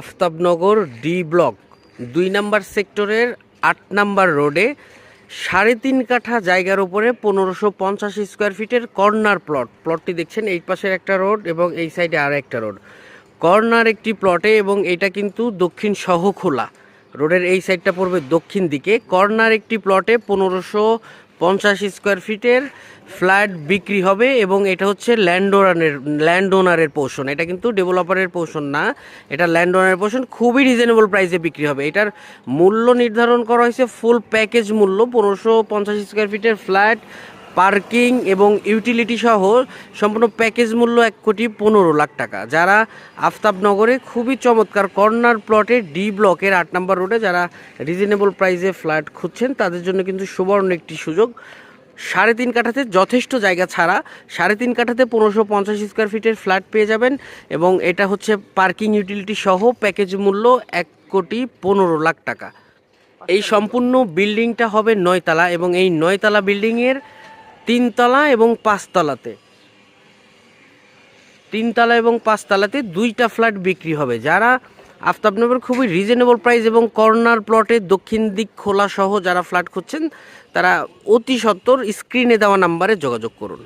Aftabnagar D block, দুই number সেক্টরের আট নাম্বার রোডে সাড়ে তিন কাঠা জায়গার উপরে পনেরোশো পঞ্চাশ স্কোয়ার ফিটের কর্নার প্লট। প্লটটি দেখছেন, এই পাশের একটা রোড এবং এই সাইডে আর একটা রোড। কর্নার একটি প্লটে এবং এটা কিন্তু দক্ষিণ সহ খোলা। রোডের এই সাইডটা পড়বে দক্ষিণ দিকে। কর্নার একটি প্লটে পনেরোশো পঞ্চাশ স্কোয়ার ফিটের ফ্ল্যাট বিক্রি হবে এবং এটা হচ্ছে ল্যান্ড ওনারের ল্যান্ড ওনারের পোর্শন এটা কিন্তু ডেভেলপারের পোর্শন না, এটা ল্যান্ড ওনারের পোর্শন খুবই রিজনেবল প্রাইসে বিক্রি হবে। এটার মূল্য নির্ধারণ করা হয়েছে ফুল প্যাকেজ মূল্য, পনেরোশো পঞ্চাশ স্কোয়ার ফিটের ফ্ল্যাট পার্কিং এবং ইউটিলিটি সহ সম্পূর্ণ প্যাকেজ মূল্য এক কোটি পনেরো লাখ টাকা। যারা আফতাবনগরে খুবই চমৎকার কর্নার প্লটে ডি ব্লকের আট নম্বর রোডে যারা রিজনেবল প্রাইসে ফ্ল্যাট খুঁজছেন, তাদের জন্য কিন্তু সুবর্ণ একটি সুযোগ। সাড়ে তিন কাঠাতে যথেষ্ট জায়গা ছাড়া সাড়ে তিন কাঠাতে পনেরোশো পঞ্চাশ স্কোয়ার ফিটের ফ্ল্যাট পেয়ে যাবেন এবং এটা হচ্ছে পার্কিং ইউটিলিটি সহ প্যাকেজ মূল্য এক কোটি পনেরো লাখ টাকা। এই সম্পূর্ণ বিল্ডিংটা হবে নয়তলা এবং এই নয়তলা বিল্ডিংয়ের তিনতলা এবং পাঁচতলাতে। তিনতলা এবং পাঁচতলাতে দুইটা ফ্ল্যাট বিক্রি হবে। যারা আফতাবনগর খুবই রিজনেবল প্রাইস এবং কর্নার প্লটে দক্ষিণ দিক খোলা সহ যারা ফ্ল্যাট খুঁজছেন, তারা অতি সত্বর স্ক্রিনে দেওয়া নাম্বারে যোগাযোগ করুন।